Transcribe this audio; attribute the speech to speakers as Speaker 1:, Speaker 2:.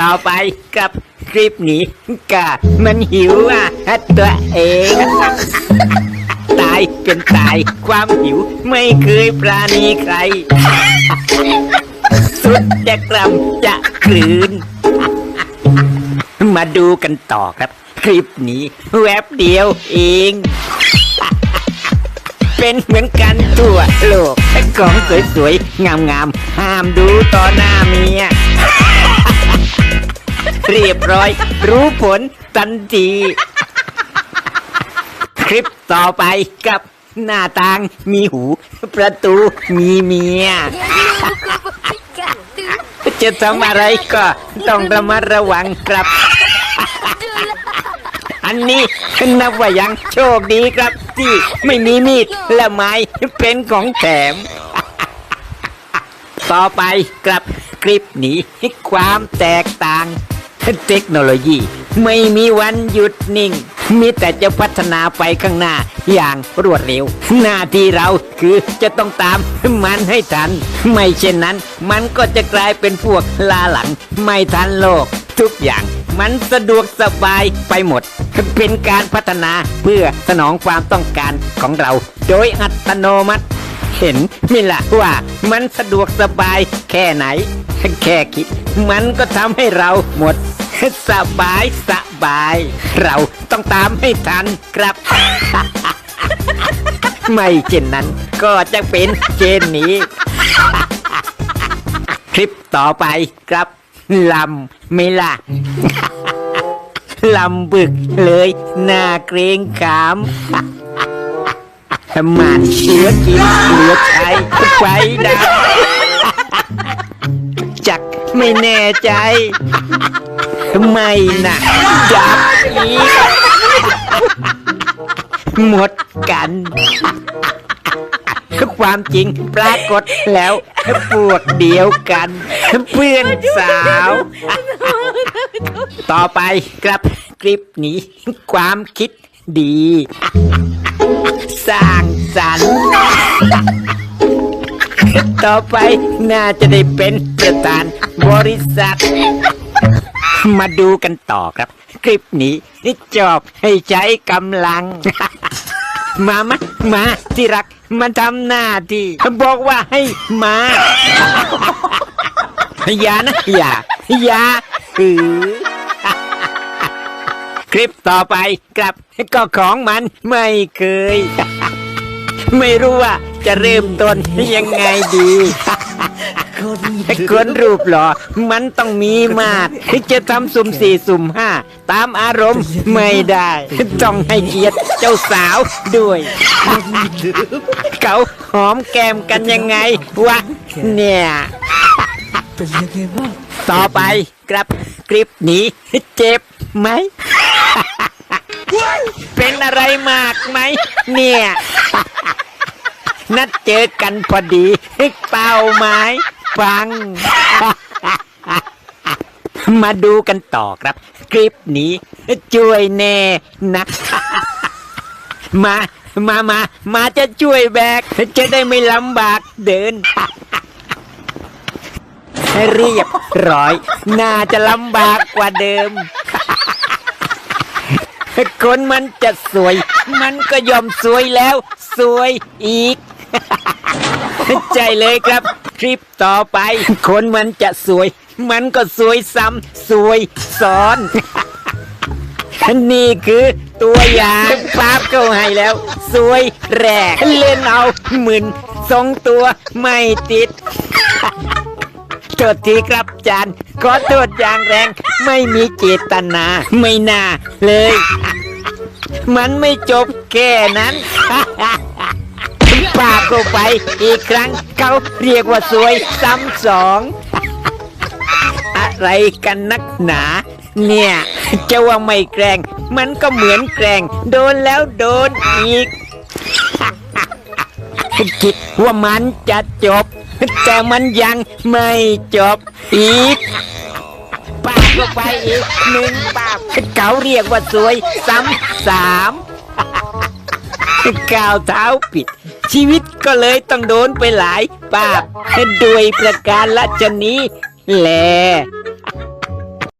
Speaker 1: ต่อไปกับคลิปนี้กะมันหิวอะตัวเองตายเป็นตายความหิวไม่เคยปราณีใคร สุดจะกลัมจะกลืน มาดูกันต่อครับ คลิปนี้แวบเดียวเอง เป็นเหมือนกันทั่วโลกของสวยๆ งามๆ ห้ามดูต่อหน้า บร้อย รู้ผลทันทีคลิปต่อไปกับหน้าต่างมีหู ประตูมีเมีย จะทำอะไรก็ต้องระมัดระวังครับ อันนี้นับว่ายังโชคดีครับ ที่ไม่มีมีดและไม้เป็นของแถม ต่อไปกลับคลิปนี้ความแตกต่าง เทคโนโลยี ไม่มีวันหยุดนิ่ง มีแต่จะพัฒนาไปข้างหน้าอย่างรวดเร็ว หน้าที่เราคือจะต้องตามมันให้ทัน ไม่เช่นนั้น มันก็จะกลายเป็นพวกลาหลัง ไม่ทันโลก ทุกอย่างมันสะดวกสบายไปหมด เป็นการพัฒนาเพื่อสนองความต้องการของเรา โดยอัตโนมัติ เห็นไหม่ละว่ามันสะดวกสบายแค่ไหน แค่คิด มันก็ทำให้เราหมด สบายสบาย เราต้องตามให้ทันครับ ไม่เช่นนั้นก็จะเป็นเช่นนี้ คลิปต่อไปครับลำไม่ล่ะลำบึกเลยหน่าเกรงขามมันเหลือกินเหลือใช้ไฟดับจักไม่แน่ใจ ไม่นะดับอีกหมดกัน ความจริงปรากฏแล้วพวกเดียวกัน เพื่อนสาว ต่อไปครับคลิปนี้ ความคิดดี สร้างสรรค์ต่อไปน่าจะได้เป็นประธานบริษัท มาดูกันต่อครับ คลิปนี้จบให้ใช้กำลัง มามามาที่รักมาทำหน้าที่บอกว่าให้มา อย่านะ อย่า อย่าหือคลิปต่อไปกลับก็ของมันไม่เคย ไม่รู้ว่าจะเริ่มต้นยังไงดี คนรูปหล่อมันต้องมีมาดจะทำสุ่มสี่สุ่มห้าตามอารมณ์ไม่ได้ ต้องให้เกียรติเจ้าสาวด้วย เขาหอมแก้มกันยังไงวะเนี่ยต่อไปครับคลิปนี้เจ็บไหม เป็นอะไรมากไหม เนี่ยนัดเจอกันพอดีเป้าไม้ ฟัง มาดูกันต่อครับ คลิปนี้ช่วยแน่นะมา มามา มาจะช่วยแบก จะได้ไม่ลำบากเดิน เรียบร้อย น่าจะลำบากกว่าเดิม คนมันจะสวย มันก็ยอมสวยแล้ว สวยอีก ใจเลยครับ คลิปต่อไป คนมันจะสวย มันก็สวยซ้ำสวยซ้อน นี่คือตัวอย่างภาพเข้าให้แล้ว สวยแรก เล่นเอาหมื่นทรงตัวไม่ติดโทษทีครับจานขอโทษอย่างแรง ไม่มีเจตนา ไม่น่าเลย มันไม่จบแค่นั้น เข้าไป อีกครั้งเขาเรียกว่าสวยซ้ำสอง อะไรกันนักหนา เนี่ยจะว่าไม่แกล้ง มันก็เหมือนแกล้ง โดนแล้วโดนอีกคิดว่ามันจะจบ แต่มันยังไม่จบอีกปาบก็ไปอีกหนึ่งปาบเขาเรียกว่าสวยซ้ำสาม ก้าวเท้าผิด ชีวิตก็เลยต้องโดนไปหลายปาบด้วยประการละชนี้แหละ